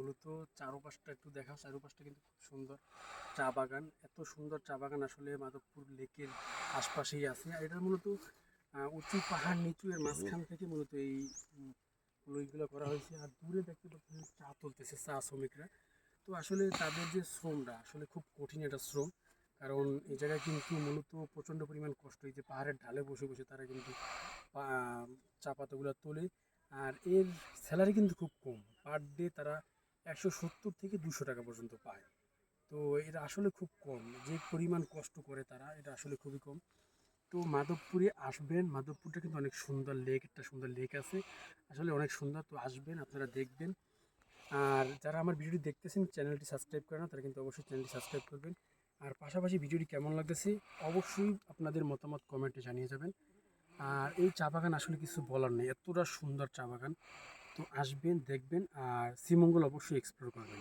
মূলত চারপাশটা একটু দেখাও, চারপাশটা কিন্তু খুব সুন্দর চা বাগান। এত সুন্দর চা বাগান আসলে মাধবপুর লেকের আশপাশেই আছে। আর এটা মূলত উঁচু পাহাড় নিচু এর মাঝখান থেকে মূলত এই লইগুলো করা হয়েছে। আর দূরে দেখতে পাচ্ছেন চা তুলতেছে চা শ্রমিকরা। তো আসলে তাদের যে শ্রমটা, আসলে খুব কঠিন একটা শ্রম। কারণ এই জায়গায় কিন্তু মূলত প্রচণ্ড পরিমাণ কষ্ট। এই যে পাহাড়ের ঢালে বসে বসে তারা কিন্তু চা পাতাগুলো তোলে। আর এর স্যালারি কিন্তু খুব কম। পার ডে তারা একশো সত্তর থেকে দুশো টাকা পর্যন্ত পায়। তো এটা আসলে খুব কম। যে পরিমাণ কষ্ট করে তারা, এটা আসলে খুবই কম। তো মাধবপুরে আসবেন। মাধবপুরটা কিন্তু অনেক সুন্দর লেক একটা সুন্দর লেক আছে। আসলে অনেক সুন্দর, তো আসবেন, আপনারা দেখবেন। আর যারা আমার ভিডিওটি দেখতেছেন, চ্যানেলটি সাবস্ক্রাইব করে না, তারা কিন্তু অবশ্যই চ্যানেলটি সাবস্ক্রাইব করবেন। আর পাশাপাশি ভিডিওটি কেমন লাগতেছে, অবশ্যই আপনাদের মতামত কমেন্টে জানিয়ে যাবেন। আর এই চা বাগান আসলে কিছু বলার নেই। এতটা সুন্দর চা বাগান। আসবেন দেখবেন আর শ্রীমঙ্গল অবশ্যই এক্সপ্লোর করবেন।